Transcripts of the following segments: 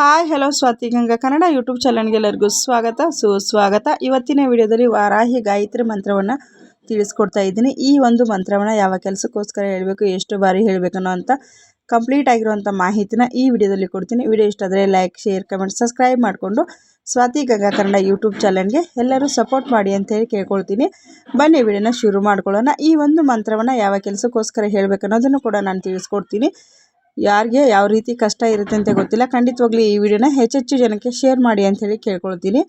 Hi, hello Swathi Ganga Kannada YouTube ಚಾನಲ್ಗೆ ಎಲ್ಲರಿಗೂ ಸ್ವಾಗತ, ಸುಸ್ವಾಗತ. ಇವತ್ತಿನ ವಿಡಿಯೋದಲ್ಲಿ ವಾರಾಹಿ ಗಾಯತ್ರಿ ಮಂತ್ರವನ್ನು ತಿಳಿಸ್ಕೊಡ್ತಾ ಇದ್ದೀನಿ. ಈ ಒಂದು ಮಂತ್ರವನ್ನು ಯಾವ ಕೆಲಸಕ್ಕೋಸ್ಕರ ಹೇಳಬೇಕು, ಎಷ್ಟು ಬಾರಿ ಹೇಳಬೇಕನ್ನೋ ಅಂತ ಕಂಪ್ಲೀಟ್ ಆಗಿರುವಂಥ ಮಾಹಿತಿನ ಈ ವಿಡಿಯೋದಲ್ಲಿ ಕೊಡ್ತೀನಿ. ವಿಡಿಯೋ ಇಷ್ಟ ಆದರೆ ಲೈಕ್, ಶೇರ್, ಕಮೆಂಟ್, ಸಬ್ಸ್ಕ್ರೈಬ್ ಮಾಡಿಕೊಂಡು ಸ್ವಾತಿ ಗಂಗಾ ಕನ್ನಡ ಯೂಟ್ಯೂಬ್ ಚಾನಲ್ಗೆ ಎಲ್ಲರೂ ಸಪೋರ್ಟ್ ಮಾಡಿ ಅಂತೇಳಿ ಕೇಳ್ಕೊಳ್ತೀನಿ. ಬನ್ನಿ, ವಿಡಿಯೋನ ಶುರು ಮಾಡ್ಕೊಳ್ಳೋಣ. ಈ ಒಂದು ಮಂತ್ರವನ್ನು ಯಾವ ಕೆಲಸಕ್ಕೋಸ್ಕರ ಹೇಳಬೇಕನ್ನೋದನ್ನು ಕೂಡ ನಾನು ತಿಳಿಸ್ಕೊಡ್ತೀನಿ. ಯಾರಿಗೆ ಯಾವ ರೀತಿ ಕಷ್ಟ ಇರುತ್ತೆ ಅಂತ ಗೊತ್ತಿಲ್ಲ. ಖಂಡಿತವಾಗ್ಲೂ ಈ ವಿಡಿಯೋನ ಹೆಚ್ಚೆಚ್ಚು ಜನಕ್ಕೆ ಶೇರ್ ಮಾಡಿ ಅಂಥೇಳಿ ಕೇಳ್ಕೊಳ್ತೀನಿ.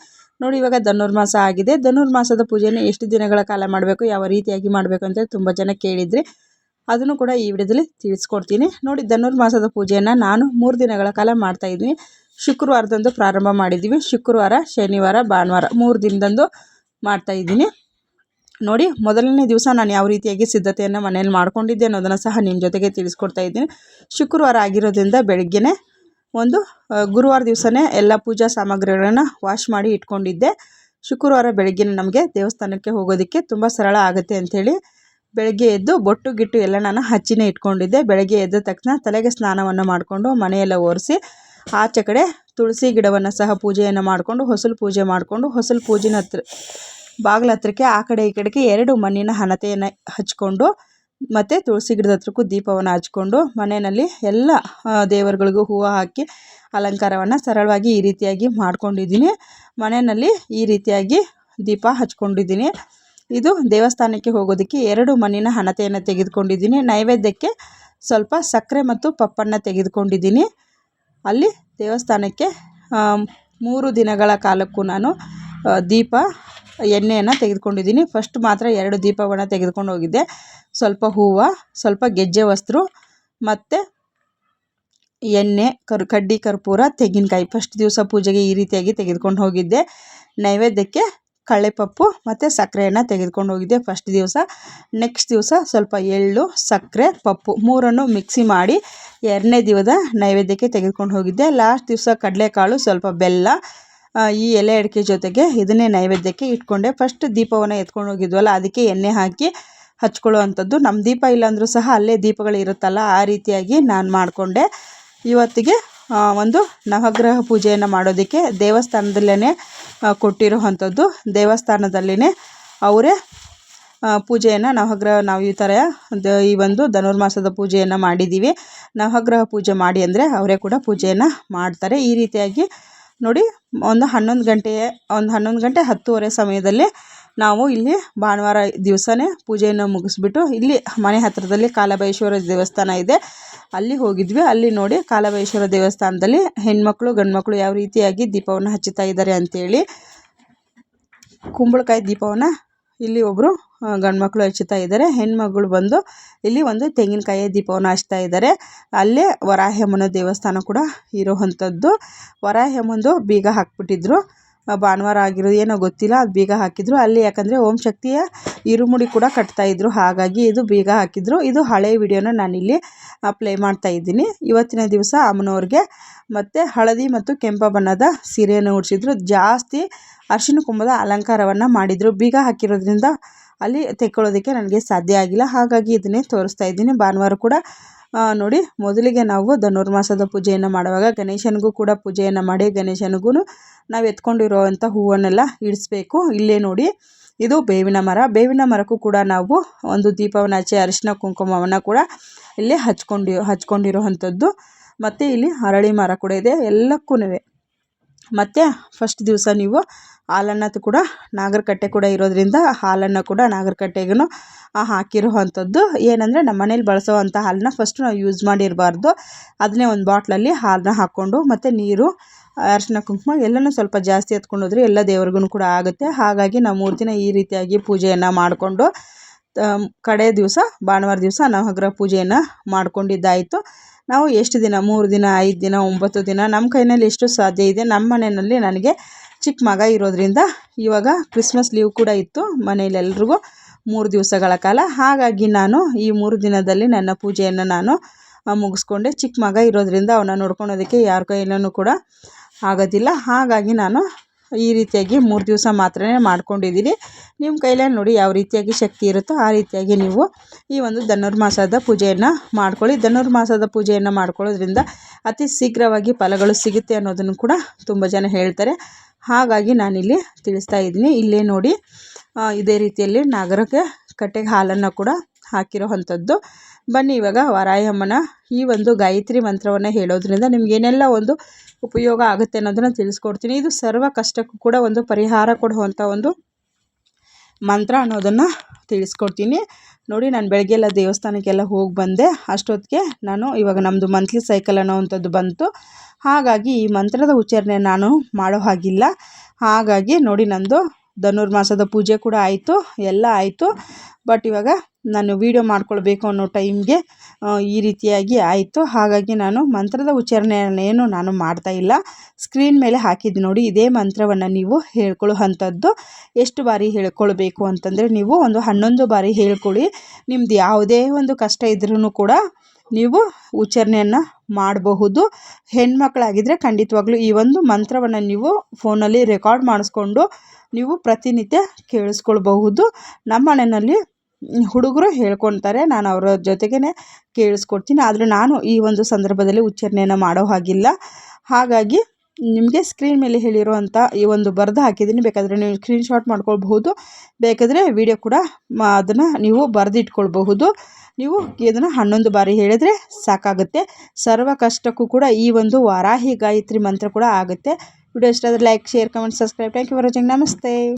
ನೋಡಿ, ಇವಾಗ ಧನುರ್ಮಾಸ ಆಗಿದೆ. ಧನುರ್ಮಾಸದ ಪೂಜೆನ ಎಷ್ಟು ದಿನಗಳ ಕಾಲ ಮಾಡಬೇಕು, ಯಾವ ರೀತಿಯಾಗಿ ಮಾಡಬೇಕು ಅಂತೇಳಿ ತುಂಬ ಜನ ಕೇಳಿದ್ರಿ ಅದನ್ನು ಕೂಡ ಈ ವಿಡಿಯೋದಲ್ಲಿ ತಿಳಿಸ್ಕೊಡ್ತೀನಿ. ನೋಡಿ, ಧನುರ್ಮಾಸದ ಪೂಜೆಯನ್ನು ನಾನು ಮೂರು ದಿನಗಳ ಕಾಲ ಮಾಡ್ತಾಯಿದ್ದೀನಿ ಶುಕ್ರವಾರದಂದು ಪ್ರಾರಂಭ ಮಾಡಿದ್ದೀವಿ. ಶುಕ್ರವಾರ, ಶನಿವಾರ, ಭಾನುವಾರ ಮೂರು ದಿನದಂದು ಮಾಡ್ತಾಯಿದ್ದೀನಿ ನೋಡಿ, ಮೊದಲನೇ ದಿವಸ ನಾನು ಯಾವ ರೀತಿಯಾಗಿ ಸಿದ್ಧತೆಯನ್ನು ಮನೆಯಲ್ಲಿ ಮಾಡ್ಕೊಂಡಿದ್ದೆ ಅನ್ನೋದನ್ನು ಸಹ ನಿಮ್ಮ ಜೊತೆಗೆ ತಿಳಿಸ್ಕೊಡ್ತಾ ಇದ್ದೀನಿ. ಶುಕ್ರವಾರ ಆಗಿರೋದ್ರಿಂದ ಬೆಳಗ್ಗೆನೇ ಒಂದು ಗುರುವಾರ ದಿವಸನೇ ಎಲ್ಲ ಪೂಜಾ ಸಾಮಗ್ರಿಗಳನ್ನು ವಾಶ್ ಮಾಡಿ ಇಟ್ಕೊಂಡಿದ್ದೆ. ಶುಕ್ರವಾರ ಬೆಳಗ್ಗೆ ನಮಗೆ ದೇವಸ್ಥಾನಕ್ಕೆ ಹೋಗೋದಕ್ಕೆ ತುಂಬ ಸರಳ ಆಗುತ್ತೆ ಅಂಥೇಳಿ ಬೆಳಗ್ಗೆ ಎದ್ದು ಬೊಟ್ಟು ಗಿಟ್ಟು ಎಲ್ಲ ನಾನು ಹಚ್ಚಿನೇ ಇಟ್ಕೊಂಡಿದ್ದೆ. ಬೆಳಗ್ಗೆ ಎದ್ದ ತಕ್ಷಣ ತಲೆಗೆ ಸ್ನಾನವನ್ನು ಮಾಡಿಕೊಂಡು ಮನೆಯೆಲ್ಲ ಒರೆಸಿ, ಆಚೆ ಕಡೆ ತುಳಸಿ ಗಿಡವನ್ನು ಸಹ ಪೂಜೆಯನ್ನು ಮಾಡಿಕೊಂಡು, ಹೊಸಲು ಪೂಜೆ ಮಾಡಿಕೊಂಡು, ಹೊಸಲು ಪೂಜೆನ ಹತ್ರ ಬಾಗಿಲ ಹತ್ರಕ್ಕೆ ಆ ಕಡೆ ಈ ಕಡೆಗೆ ಎರಡು ಮಣ್ಣಿನ ಹಣತೆಯನ್ನು ಹಚ್ಕೊಂಡು, ಮತ್ತು ತುಳಸಿ ಗಿಡದ ಹತ್ರಕ್ಕೂ ದೀಪವನ್ನು ಹಚ್ಕೊಂಡು, ಮನೆಯಲ್ಲಿ ಎಲ್ಲ ದೇವರುಗಳಿಗೂ ಹೂವು ಹಾಕಿ ಅಲಂಕಾರವನ್ನು ಸರಳವಾಗಿ ಈ ರೀತಿಯಾಗಿ ಮಾಡ್ಕೊಂಡಿದ್ದೀನಿ. ಮನೆಯಲ್ಲಿ ಈ ರೀತಿಯಾಗಿ ದೀಪ ಹಚ್ಕೊಂಡಿದ್ದೀನಿ. ಇದು ದೇವಸ್ಥಾನಕ್ಕೆ ಹೋಗೋದಕ್ಕೆ ಎರಡು ಮಣ್ಣಿನ ಹಣತೆಯನ್ನು ತೆಗೆದುಕೊಂಡಿದ್ದೀನಿ. ನೈವೇದ್ಯಕ್ಕೆ ಸ್ವಲ್ಪ ಸಕ್ಕರೆ ಮತ್ತು ಪಪ್ಪನ್ನು ತೆಗೆದುಕೊಂಡಿದ್ದೀನಿ. ಅಲ್ಲಿ ದೇವಸ್ಥಾನಕ್ಕೆ ಮೂರು ದಿನಗಳ ಕಾಲಕ್ಕೂ ನಾನು ದೀಪ ಎಣ್ಣೆಯನ್ನು ತೆಗೆದುಕೊಂಡಿದ್ದೀನಿ. ಫಸ್ಟ್ ಮಾತ್ರ ಎರಡು ದೀಪವನ್ನು ತೆಗೆದುಕೊಂಡು ಹೋಗಿದ್ದೆ. ಸ್ವಲ್ಪ ಹೂವು, ಸ್ವಲ್ಪ ಗೆಜ್ಜೆ ವಸ್ತ್ರ ಮತ್ತು ಎಣ್ಣೆ, ಕರ್, ಕಡ್ಡಿ ಕರ್ಪೂರ, ತೆಂಗಿನಕಾಯಿ. ಫಸ್ಟ್ ದಿವಸ ಪೂಜೆಗೆ ಈ ರೀತಿಯಾಗಿ ತೆಗೆದುಕೊಂಡು ಹೋಗಿದ್ದೆ. ನೈವೇದ್ಯಕ್ಕೆ ಕಳ್ಳೆಪಪ್ಪು ಮತ್ತು ಸಕ್ಕರೆಯನ್ನು ತೆಗೆದುಕೊಂಡು ಹೋಗಿದ್ದೆ. ಫಸ್ಟ್ ದಿವಸ. ನೆಕ್ಸ್ಟ್ ದಿವಸ ಸ್ವಲ್ಪ ಎಳ್ಳು, ಸಕ್ಕರೆ, ಪಪ್ಪು ಮೂರನ್ನು ಮಿಕ್ಸಿ ಮಾಡಿ ಎರಡನೇ ದಿವಸ ನೈವೇದ್ಯಕ್ಕೆ ತೆಗೆದುಕೊಂಡು ಹೋಗಿದ್ದೆ. ಲಾಸ್ಟ್ ದಿವಸ ಕಡಲೆಕಾಳು, ಸ್ವಲ್ಪ ಬೆಲ್ಲ ಈ ಎಲೆ ಅಡಿಕೆ ಜೊತೆಗೆ ಇದನ್ನೇ ನೈವೇದ್ಯಕ್ಕೆ ಇಟ್ಕೊಂಡೆ. ಫಸ್ಟ್ ದೀಪವನ್ನು ಎತ್ಕೊಂಡು ಹೋಗಿದ್ವಲ್ಲ, ಅದಕ್ಕೆ ಎಣ್ಣೆ ಹಾಕಿ ಹಚ್ಕೊಳ್ಳೋ ಅಂಥದ್ದು ನಮ್ಮ ದೀಪ ಇಲ್ಲಾಂದರೂ ಸಹ ಅಲ್ಲೇ ದೀಪಗಳು ಇರುತ್ತಲ್ಲ, ಆ ರೀತಿಯಾಗಿ ನಾನು ಮಾಡಿಕೊಂಡೆ. ಇವತ್ತಿಗೆ ಒಂದು ನವಗ್ರಹ ಪೂಜೆಯನ್ನು ಮಾಡೋದಕ್ಕೆ ದೇವಸ್ಥಾನದಲ್ಲೇ ಕೊಟ್ಟಿರುವಂಥದ್ದು. ದೇವಸ್ಥಾನದಲ್ಲಿನೇ ಅವರೇ ಪೂಜೆಯನ್ನು, ನವಗ್ರಹ ನಾವು ಈ ಥರ ಈ ಒಂದು ಧನುರ್ಮಾಸದ ಪೂಜೆಯನ್ನು ಮಾಡಿದ್ದೀವಿ ನವಗ್ರಹ ಪೂಜೆ ಮಾಡಿ ಅಂದರೆ ಅವರೇ ಕೂಡ ಪೂಜೆಯನ್ನು ಮಾಡ್ತಾರೆ. ಈ ರೀತಿಯಾಗಿ ನೋಡಿ, ಒಂದು ಹನ್ನೊಂದು ಗಂಟೆ ಒಂದು ಹನ್ನೊಂದು ಗಂಟೆ ಹತ್ತುವರೆ ಸಮಯದಲ್ಲಿ ನಾವು ಇಲ್ಲಿ ಭಾನುವಾರ ದಿವಸನೇ ಪೂಜೆಯನ್ನು ಮುಗಿಸ್ಬಿಟ್ಟು ಇಲ್ಲಿ ಮನೆ ಹತ್ತಿರದಲ್ಲಿ ಕಾಲಭೈಶ್ವರ ದೇವಸ್ಥಾನ ಇದೆ. ಅಲ್ಲಿ ಹೋಗಿದ್ವಿ. ಅಲ್ಲಿ ನೋಡಿ ಕಾಲಭೈಶ್ವರ ದೇವಸ್ಥಾನದಲ್ಲಿ ಹೆಣ್ಮಕ್ಳು, ಗಂಡ್ಮಕ್ಳು ಯಾವ ರೀತಿಯಾಗಿ ದೀಪವನ್ನು ಹಚ್ಚುತ್ತಾ ಇದ್ದಾರೆ ಅಂಥೇಳಿ ಕುಂಬಳಕಾಯಿ ದೀಪವನ್ನು ಇಲ್ಲಿ ಒಬ್ಬರು ಗಂಡು ಮಕ್ಕಳು ಹಚ್ಚುತ್ತಾ ಇದ್ದಾರೆ. ಹೆಣ್ಮಗಳು ಬಂದು ಇಲ್ಲಿ ಒಂದು ತೆಂಗಿನಕಾಯಿಯ ದೀಪವನ್ನು ಹಚ್ತಾ ಇದ್ದಾರೆ. ಅಲ್ಲೇ ವರಾಹ್ಯಮ್ಮನ ದೇವಸ್ಥಾನ ಕೂಡ ಇರುವಂತದ್ದು ವರಾಹ್ಯಮ್ಮಂದು ಬೀಗ ಹಾಕ್ಬಿಟ್ಟಿದ್ರು. ಭಾನುವಾರ ಆಗಿರೋದು ಏನೋ ಗೊತ್ತಿಲ್ಲ, ಅದು ಬೀಗ ಹಾಕಿದ್ರು. ಅಲ್ಲಿ ಯಾಕಂದರೆ ಓಂ ಶಕ್ತಿಯ ಇರುಮುಡಿ ಕೂಡ ಕಟ್ತಾ ಇದ್ರು. ಹಾಗಾಗಿ ಇದು ಬೀಗ ಹಾಕಿದ್ರು. ಇದು ಹಳೆ ವಿಡಿಯೋನ ನಾನಿಲ್ಲಿ ಪ್ಲೇ ಮಾಡ್ತಾ ಇದ್ದೀನಿ. ಇವತ್ತಿನ ದಿವಸ ಅಮ್ಮನವ್ರಿಗೆ ಮತ್ತು ಹಳದಿ ಮತ್ತು ಕೆಂಪು ಬಣ್ಣದ ಸೀರೆಯನ್ನು ಉಡಿಸಿದ್ರು. ಜಾಸ್ತಿ ಅರಿಶಿನ ಕುಂಭದ ಅಲಂಕಾರವನ್ನು ಮಾಡಿದರು. ಬೀಗ ಹಾಕಿರೋದ್ರಿಂದ ಅಲ್ಲಿ ತೆಕ್ಕೊಳ್ಳೋದಕ್ಕೆ ನನಗೆ ಸಾಧ್ಯ ಆಗಿಲ್ಲ. ಹಾಗಾಗಿ ಇದನ್ನೇ ತೋರಿಸ್ತಾ ಇದ್ದೀನಿ. ಭಾನುವಾರ ಕೂಡ ನೋಡಿ, ಮೊದಲಿಗೆ ನಾವು ಧನುರ್ಮಾಸದ ಪೂಜೆಯನ್ನು ಮಾಡುವಾಗ ಗಣೇಶನಿಗೂ ಕೂಡ ಪೂಜೆಯನ್ನು ಮಾಡಿ ಗಣೇಶನಿಗೂ ನಾವು ಎತ್ಕೊಂಡಿರುವಂಥ ಹೂವನ್ನೆಲ್ಲ ಇಡಿಸ್ಬೇಕು. ಇಲ್ಲೇ ನೋಡಿ, ಇದು ಬೇವಿನ ಮರ. ಬೇವಿನ ಮರಕ್ಕೂ ಕೂಡ ನಾವು ಒಂದು ದೀಪವನ್ನು ಹಚ್ಚಿ, ಅರಿಶಿನ ಕುಂಕುಮವನ್ನು ಕೂಡ ಇಲ್ಲಿ ಹಚ್ಕೊಂಡಿ ಹಚ್ಕೊಂಡಿರೋ ಅಂಥದ್ದು ಮತ್ತು ಇಲ್ಲಿ ಅರಳಿ ಮರ ಕೂಡ ಇದೆ. ಎಲ್ಲಕ್ಕೂ ಮತ್ತು ಫಸ್ಟ್ ದಿವಸ ನೀವು ಹಾಲನ್ನು ಕೂಡ ನಾಗರಕಟ್ಟೆ ಕೂಡ ಇರೋದರಿಂದ ಹಾಲನ್ನು ಕೂಡ ನಾಗರಕಟ್ಟೆಗೂ ಹಾಕಿರುವಂಥದ್ದು ಏನಂದರೆ ನಮ್ಮ ಮನೇಲಿ ಬಳಸೋವಂಥ ಹಾಲನ್ನ ಫಸ್ಟು ನಾವು ಯೂಸ್ ಮಾಡಿರಬಾರ್ದು. ಅದನ್ನೇ ಒಂದು ಬಾಟ್ಲಲ್ಲಿ ಹಾಲನ್ನ ಹಾಕ್ಕೊಂಡು ಮತ್ತು ನೀರು, ಅರಿಶಿನ ಕುಂಕುಮ ಎಲ್ಲನೂ ಸ್ವಲ್ಪ ಜಾಸ್ತಿ ಎತ್ಕೊಂಡು ಎಲ್ಲ ದೇವ್ರಿಗೂ ಕೂಡ ಆಗುತ್ತೆ. ಹಾಗಾಗಿ ನಾವು ಮೂರು ದಿನ ಈ ರೀತಿಯಾಗಿ ಪೂಜೆಯನ್ನು ಮಾಡಿಕೊಂಡು ಕಡೆ ದಿವಸ, ಭಾನುವಾರ ದಿವಸ ನವಗ್ರಹ ಪೂಜೆಯನ್ನು ಮಾಡ್ಕೊಂಡಿದ್ದಾಯಿತು. ನಾವು ಎಷ್ಟು ದಿನ? ಮೂರು ದಿನ, ಐದು ದಿನ, ಒಂಬತ್ತು ದಿನ? ನಮ್ಮ ಕೈಯಲ್ಲಿ ಎಷ್ಟು ಸಾಧ್ಯ ಇದೆ? ನಮ್ಮ ಮನೆಯಲ್ಲಿ ನನಗೆ ಚಿಕ್ಕ ಮಗ ಇರೋದರಿಂದ ಇವಾಗ ಕ್ರಿಸ್ಮಸ್ ಲೀವ್ ಕೂಡ ಇತ್ತು ಮನೇಲಿ ಮೂರು ದಿವಸಗಳ ಕಾಲ. ಹಾಗಾಗಿ ನಾನು ಈ ಮೂರು ದಿನದಲ್ಲಿ ನನ್ನ ಪೂಜೆಯನ್ನು ನಾನು ಮುಗಿಸ್ಕೊಂಡೆ. ಚಿಕ್ಕ ಮಗ ಇರೋದರಿಂದ ಅವನ್ನ ನೋಡ್ಕೊಳೋದಕ್ಕೆ ಯಾರ ಕೈಯಲ್ಲೂ ಕೂಡ ಆಗೋದಿಲ್ಲ. ಹಾಗಾಗಿ ನಾನು ಈ ರೀತಿಯಾಗಿ ಮೂರು ದಿವಸ ಮಾತ್ರ ಮಾಡ್ಕೊಂಡಿದ್ದೀನಿ. ನಿಮ್ಮ ಕೈಲೇ ನೋಡಿ ಯಾವ ರೀತಿಯಾಗಿ ಶಕ್ತಿ ಇರುತ್ತೋ ಆ ರೀತಿಯಾಗಿ ನೀವು ಈ ಒಂದು ಧನುರ್ಮಾಸದ ಪೂಜೆಯನ್ನು ಮಾಡ್ಕೊಳ್ಳಿ. ಧನುರ್ಮಾಸದ ಪೂಜೆಯನ್ನು ಮಾಡ್ಕೊಳ್ಳೋದ್ರಿಂದ ಅತಿ ಶೀಘ್ರವಾಗಿ ಫಲಗಳು ಸಿಗುತ್ತೆ ಅನ್ನೋದನ್ನು ಕೂಡ ತುಂಬ ಜನ ಹೇಳ್ತಾರೆ. ಹಾಗಾಗಿ ನಾನಿಲ್ಲಿ ತಿಳಿಸ್ತಾ ಇದ್ದೀನಿ. ಇಲ್ಲೇ ನೋಡಿ ಇದೇ ರೀತಿಯಲ್ಲಿ ನಾಗರಕ್ಕೆ ಕಟ್ಟೆಗೆ ಹಾಲನ್ನು ಕೂಡ ಹಾಕಿರೋ ಅಂಥದ್ದು. ಬನ್ನಿ ಇವಾಗ ವರಾಯಮ್ಮನ ಈ ಒಂದು ಗಾಯತ್ರಿ ಮಂತ್ರವನ್ನು ಹೇಳೋದ್ರಿಂದ ನಿಮಗೇನೆಲ್ಲ ಒಂದು ಉಪಯೋಗ ಆಗುತ್ತೆ ಅನ್ನೋದನ್ನು ತಿಳಿಸ್ಕೊಡ್ತೀನಿ. ಇದು ಸರ್ವ ಕಷ್ಟಕ್ಕೂ ಕೂಡ ಒಂದು ಪರಿಹಾರ ಕೊಡುವಂಥ ಒಂದು ಮಂತ್ರ ಅನ್ನೋದನ್ನು ತಿಳಿಸ್ಕೊಡ್ತೀನಿ. ನೋಡಿ, ನಾನು ಬೆಳಗ್ಗೆ ಎಲ್ಲ ದೇವಸ್ಥಾನಕ್ಕೆಲ್ಲ ಹೋಗಿ ಬಂದೆ. ಅಷ್ಟೊತ್ತಿಗೆ ನಾನು ಇವಾಗ ನಮ್ಮದು ಮಂತ್ಲಿ ಸೈಕಲ್ ಅನ್ನೋವಂಥದ್ದು ಬಂತು. ಹಾಗಾಗಿ ಈ ಮಂತ್ರದ ಉಚ್ಚಾರಣೆ ನಾನು ಮಾಡೋ ಹಾಗಿಲ್ಲ. ಹಾಗಾಗಿ ನೋಡಿ, ನಂದು ಧನುರ್ಮಾಸದ ಪೂಜೆ ಕೂಡ ಆಯಿತು. ಎಲ್ಲ ಆಯಿತು. ಬಟ್ ಇವಾಗ ನಾನು ವೀಡಿಯೋ ಮಾಡ್ಕೊಳ್ಬೇಕು ಅನ್ನೋ ಟೈಮ್ಗೆ ಈ ರೀತಿಯಾಗಿ ಆಯಿತು. ಹಾಗಾಗಿ ನಾನು ಮಂತ್ರದ ಉಚ್ಚಾರಣೆಯನ್ನೇನು ನಾನು ಮಾಡ್ತಾ ಇಲ್ಲ. ಸ್ಕ್ರೀನ್ ಮೇಲೆ ಹಾಕಿದ್ದು ನೋಡಿ, ಇದೇ ಮಂತ್ರವನ್ನು ನೀವು ಹೇಳ್ಕೊಳ್ಳೋ ಅಂಥದ್ದು ಎಷ್ಟು ಬಾರಿ ಹೇಳ್ಕೊಳ್ಬೇಕು ಅಂತಂದರೆ ನೀವು ಒಂದು ಹನ್ನೊಂದು ಬಾರಿ ಹೇಳ್ಕೊಳ್ಳಿ. ನಿಮ್ಮದು ಯಾವುದೇ ಒಂದು ಕಷ್ಟ ಇದ್ರೂ ಕೂಡ ನೀವು ಉಚ್ಚಾರಣೆಯನ್ನು ಮಾಡಬಹುದು. ಹೆಣ್ಮಕ್ಳಾಗಿದ್ದರೆ ಖಂಡಿತವಾಗ್ಲೂ ಈ ಒಂದು ಮಂತ್ರವನ್ನು ನೀವು ಫೋನಲ್ಲಿ ರೆಕಾರ್ಡ್ ಮಾಡಿಸ್ಕೊಂಡು ನೀವು ಪ್ರತಿನಿತ್ಯ ಕೇಳಿಸ್ಕೊಳ್ಬಹುದು. ನಮ್ಮ ಮನೆಯಲ್ಲಿ ಹುಡುಗರು ಹೇಳ್ಕೊತಾರೆ ನಾನು ಅವರ ಜೊತೆಗೇ ಕೇಳಿಸ್ಕೊಡ್ತೀನಿ. ಆದರೆ ನಾನು ಈ ಒಂದು ಸಂದರ್ಭದಲ್ಲಿ ಉಚ್ಚಾರಣೆಯನ್ನು ಮಾಡೋ ಹಾಗಿಲ್ಲ. ಹಾಗಾಗಿ ನಿಮಗೆ ಸ್ಕ್ರೀನ್ ಮೇಲೆ ಹೇಳಿರುವಂಥ ಈ ಒಂದು ಬರೆದು ಹಾಕಿದ್ದೀನಿ. ಬೇಕಾದರೆ ನೀವು ಸ್ಕ್ರೀನ್ಶಾಟ್ ಮಾಡ್ಕೊಳ್ಬಹುದು. ಬೇಕಾದರೆ ವಿಡಿಯೋ ಕೂಡ ಅದನ್ನು ನೀವು ಬರೆದಿಟ್ಕೊಳ್ಬಹುದು. ನೀವು ಇದನ್ನು ಹನ್ನೊಂದು ಬಾರಿ ಹೇಳಿದರೆ ಸಾಕಾಗುತ್ತೆ. ಸರ್ವ ಕಷ್ಟಕ್ಕೂ ಕೂಡ ಈ ಒಂದು ವಾರಾಹಿ ಗಾಯತ್ರಿ ಮಂತ್ರ ಕೂಡ ಆಗುತ್ತೆ. ವಿಡಿಯೋ ಇಷ್ಟ ಆದರೆ like share comment subscribe thank you watching ನಮಸ್ತೆ.